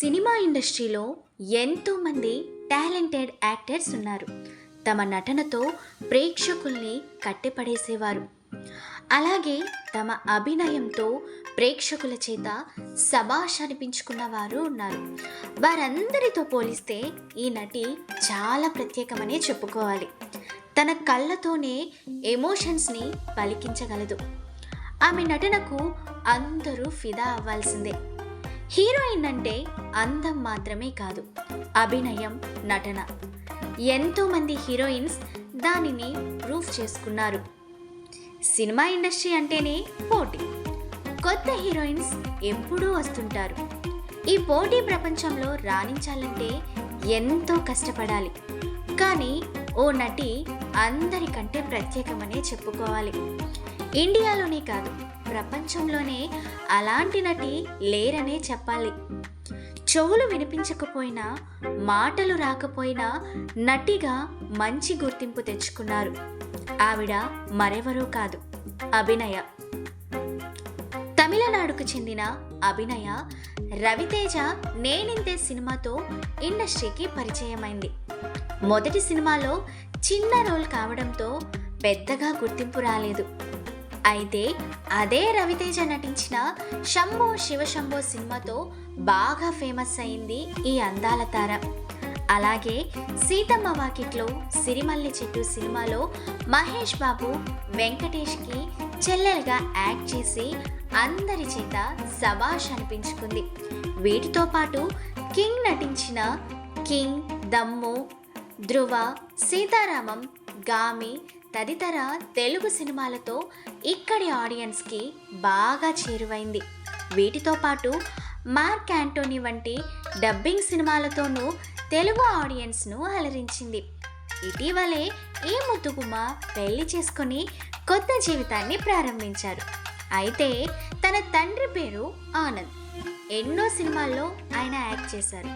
Cinema ఇండస్ట్రీలో ఎంతోమంది talented actors ఉన్నారు. తమ నటనతో ప్రేక్షకుల్ని కట్టిపడేసేవారు. అలాగే తమ అభినయంతో ప్రేక్షకుల చేత సభాష్ అనిపించుకున్న వారు ఉన్నారు. వారందరితో పోలిస్తే ఈ నటి చాలా ప్రత్యేకమనే చెప్పుకోవాలి. తన కళ్ళతోనే ఎమోషన్స్ని పలికించగలదు. ఆమె నటనకు అందరూ ఫిదా అవ్వాల్సిందే. హీరోయిన్ అంటే అందం మాత్రమే కాదు అభినయం నటన. ఎంతోమంది హీరోయిన్స్ దానిని ప్రూఫ్ చేసుకున్నారు. సినిమా ఇండస్ట్రీ అంటేనే పోటీ. కొత్త హీరోయిన్స్ ఎప్పుడూ వస్తుంటారు. ఈ పోటీ ప్రపంచంలో రాణించాలంటే ఎంతో కష్టపడాలి. కానీ ఓ నటి అందరికంటే ప్రత్యేకమనే చెప్పుకోవాలి. ఇండియాలోనే కాదు ప్రపంచంలోనే అలాంటి నటి లేరనే చెప్పాలి. చెవులు వినిపించకపోయినా మాటలు రాకపోయినా నటిగా మంచి గుర్తింపు తెచ్చుకున్నారు. ఆవిడ మరెవరూ కాదు అభినయ. తమిళనాడుకు చెందిన అభినయ రవితేజ నేనింతే సినిమాతో ఇండస్ట్రీకి పరిచయమైంది. మొదటి సినిమాలో చిన్న రోల్ కావడంతో పెద్దగా గుర్తింపు రాలేదు. అయితే అదే రవితేజ నటించిన శంభో శివశంభో సినిమాతో బాగా ఫేమస్ అయింది ఈ అందాల తార. అలాగే సీతమ్మ వాకిట్లో సిరిమల్లి చెట్టు సినిమాలో మహేష్ బాబు వెంకటేష్కి చెల్లెలుగా యాక్ట్ చేసి అందరి చేత సబాష్ అనిపించుకుంది. వీటితో పాటు కింగ్ నటించిన కింగ్ దమ్ము ధ్రువ సీతారామం గామి తదితర తెలుగు సినిమాలతో ఇక్కడి ఆడియన్స్కి బాగా చేరువైంది. వీటితో పాటు మార్క్ యాంటోనీ వంటి డబ్బింగ్ సినిమాలతోనూ తెలుగు ఆడియన్స్ను అలరించింది. ఇటీవలే ఈ ముద్దుగుమ్మ పెళ్ళి చేసుకొని కొత్త జీవితాన్ని ప్రారంభించారు. అయితే తన తండ్రి పేరు ఆనంద్. ఎన్నో సినిమాల్లో ఆయన యాక్ట్ చేశారు.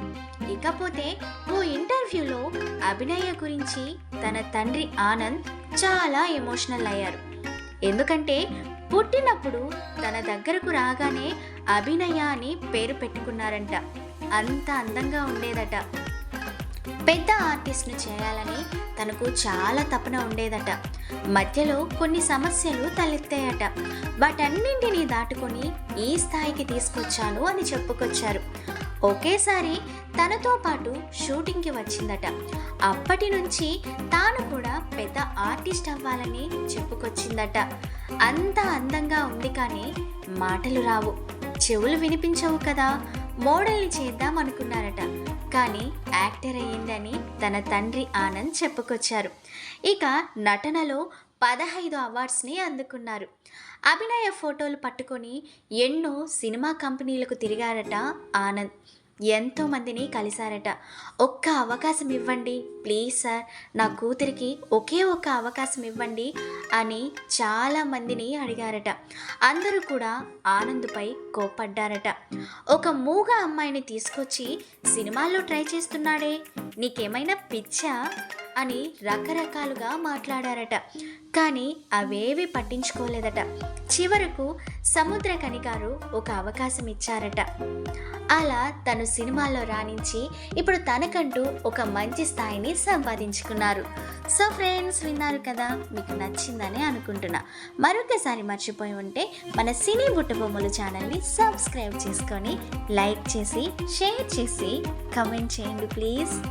ఇకపోతే ఓ ఇంటర్వ్యూలో అభినయ గురించి తన తండ్రి ఆనంద్ చాలా ఎమోషనల్ అయ్యారు. ఎందుకంటే పుట్టినప్పుడు తన దగ్గరకు రాగానే అభినయ అని పేరు పెట్టుకున్నారంట. అంత అందంగా ఉండేదట. పెద్ద ఆర్టిస్ట్ను చేయాలని తనకు చాలా తపన ఉండేదట. మధ్యలో కొన్ని సమస్యలు తలెత్తాయట. వాటన్నింటినీ దాటుకొని ఈ స్థాయికి తీసుకొచ్చాను అని చెప్పుకొచ్చారు. ఒకేసారి తనతో పాటు షూటింగ్కి వచ్చిందట. అప్పటి నుంచి తాను కూడా పెద్ద ఆర్టిస్ట్ అవ్వాలని చెప్పుకొచ్చిందట. అంత అందంగా ఉంది కానీ మాటలు రావు. చెవులు వినిపించవు కదా. మోడల్ని చేద్దాం అనుకున్నారట. కానీ యాక్టర్ అయ్యిందని తన తండ్రి ఆనంద్ చెప్పుకొచ్చారు. ఇక నటనలో పదహైదు అవార్డ్స్ని అందుకున్నారు. అభినయ ఫోటోలు పట్టుకొని ఎన్నో సినిమా కంపెనీలకు తిరిగారట ఆనంద్. ఎంతోమందిని కలిశారట. ఒక్క అవకాశం ఇవ్వండి. ప్లీజ్ సార్ నా కూతురికి ఒకే ఒక్క అవకాశం ఇవ్వండి అని చాలా మందిని అడిగారట. అందరూ కూడా ఆనంద్పై కోప్పడ్డారట. ఒక మూగ అమ్మాయిని తీసుకొచ్చి సినిమాల్లో ట్రై చేస్తున్నాడే. నీకేమైనా పిచ్చా? అని రకరకాలుగా మాట్లాడారట. కానీ అవేవి పట్టించుకోలేదట. చివరకు సముద్రకని గారు ఒక అవకాశం ఇచ్చారట. అలా తను సినిమాల్లో రాణించి ఇప్పుడు తనకంటూ ఒక మంచి స్థాయిని సంపాదించుకున్నారు. సో ఫ్రెండ్స్ విన్నారు కదా? మీకు నచ్చిందని అనుకుంటున్నా. మరొకసారి మర్చిపోయి ఉంటే మన సినీ బుట్టబొమ్మలు ఛానల్ని సబ్స్క్రైబ్ చేసుకొని లైక్ చేసి షేర్ చేసి కమెంట్ చేయండి ప్లీజ్.